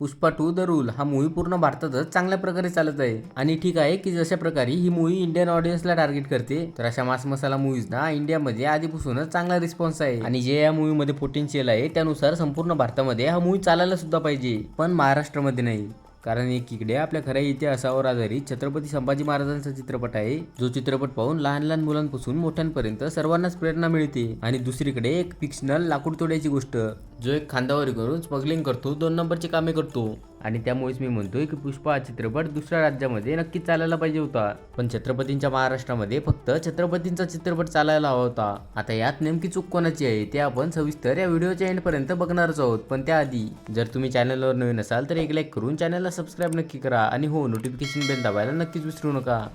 Pushpa two the rule हा movie पूर्ण भारतातच चांगल्या प्रकारे चालत आहे. आणि ठीक आहे की जशा प्रकारे ही मूवी इंडियन ऑडियन्सला टार्गेट करते तर अशा मास मसाला मूवीज ना इंडियामध्ये आधीपासूनच चांगला रिस्पॉन्स आहे. आणि जे या मूवीमध्ये पोटेन्शियल आहे त्यानुसार संपूर्ण भारतामध्ये हा मूवी चालायला सुद्धा पाहिजे. पण महाराष्ट्रामध्ये नाही. कारण एकीकडे आपल्या खऱ्या इतिहासावर आधारित छत्रपती संभाजी महाराजांचा चित्रपट आहे. जो चित्रपट पाहून लहान लहान मुलांपासून मोठ्यांपर्यंत सर्वांनाच प्रेरणा मिळते. आणि दुसरीकडे एक फिक्शनल लाकूड तोड्याची गोष्ट जो एक खांदावरी करून स्मगलिंग करतो दोन नंबरची कामे करतो. आणि त्यामुळेच मी म्हणतोय की पुष्पा हा चित्रपट दुसऱ्या राज्यामध्ये नक्कीच चालायला पाहिजे होता. पण छत्रपतींच्या महाराष्ट्रामध्ये फक्त छत्रपतींचा चित्रपट चालायला हवा होता. आता यात नेमकी चूक कोणाची आहे ते आपण सविस्तर या व्हिडिओच्या एंड पर्यंत बघणारच आहोत. पण त्याआधी जर तुम्ही चॅनलवर नवीन असाल तर एक लाईक करून चॅनलला सबस्क्राईब नक्की करा. आणि हो नोटिफिकेशन बेल दाबायला नक्कीच विसरू नका.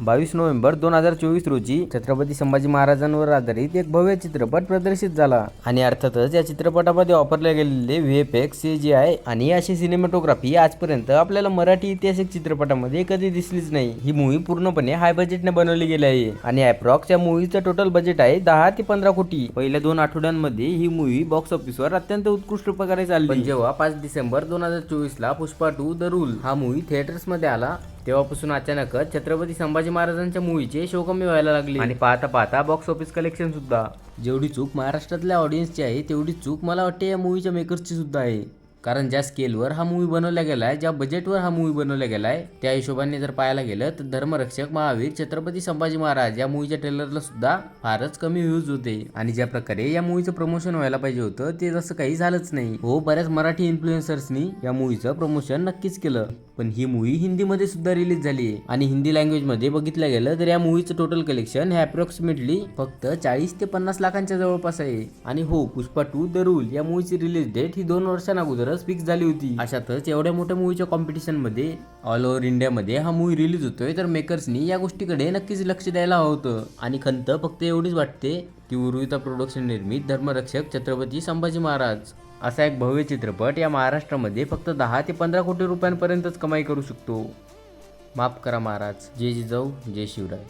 बावीस नोव्हेंबर दोन हजार चोवीस रोजी छत्रपती संभाजी महाराजांवर आधारित एक भव्य चित्रपट प्रदर्शित झाला. आणि अर्थातच या चित्रपटामध्ये वापरले गेलेले व्हीएफएक्स सी जी आय आणि अशी सिनेमॅटोग्राफी आजपर्यंत आपल्याला मराठी ऐतिहासिक चित्रपटामध्ये कधी दिसलीच नाही. ही मूवी पूर्णपणे हाय बजेटने बनवली गेली आहे. आणि अप्रॉक्स या मूवीचं टोटल बजेट आहे दहा ते पंधरा कोटी. पहिल्या दोन आठवड्यांमध्ये ही मूवी बॉक्स ऑफिसवर अत्यंत उत्कृष्ट प्रकारे चालली. पण जेव्हा पाच डिसेंबर दोन हजार चोवीस ला पुष्पा टू द रूल हा मूवी थिएटर्समध्ये आला तेव्हापासून अचानकच छत्रपती संभाजी महाराजांच्या मूवीचे शो कमी व्हायला लागले. आणि पाहता पाहता बॉक्स ऑफिस कलेक्शन सुद्धा. जेवढी चूक महाराष्ट्रातल्या ऑडियन्सची आहे तेवढी चूक मला वाटते या मूवीच्या मेकर्सची सुद्धा आहे. कारण ज्या स्केलवर हा मूवी बनवला गेलाय ज्या बजेटवर हा मूवी बनवला गेलाय त्या हिशोबाने जर पाहायला गेलं तर धर्मरक्षक महावीर छत्रपती संभाजी महाराज या मूवीच्या ट्रेलरला सुद्धा फारच कमी व्ह्यूज होते. आणि ज्या प्रकारे या मूवीचं प्रमोशन व्हायला पाहिजे होतं ते तसं काही झालंच नाही. हो बऱ्याच मराठी इन्फ्लुएन्सर्सनी या मूवीचं प्रमोशन नक्कीच केलं. पण ही मूवी हिंदीमध्ये सुद्धा रिलीज झाली आहे. आणि हिंदी लँग्वेजमध्ये बघितलं गेलं तर या मूवीचं टोटल कलेक्शन हे अप्रॉक्सिमेटली फक्त चाळीस ते पन्नास लाखांच्या जवळपास आहे. आणि हो पुष्पा टू द रूल या मूवीची रिलीज डेट ही दोन वर्षां अगोदरच फिक्स झाली होती. अशातच एवढ्या मोठ्या मूवीच्या कॉम्पिटिशनमध्ये ऑल ओव्हर इंडियामध्ये हा मूवी रिलीज होतोय. तर मेकर्सनी या गोष्टीकडे नक्कीच लक्ष द्यायला हवं होतं. आणि खंत फक्त एवढीच वाटते की उर्विता प्रोडक्शन निर्मित धर्मरक्षक छत्रपती संभाजी महाराज असा एक भव्य चित्रपट या महाराष्ट्रामध्ये फक्त दहा ते पंधरा कोटी रुपयांपर्यंतच कमाई करू शकतो. माफ करा महाराज. जय जिजाऊ जय शिवराय.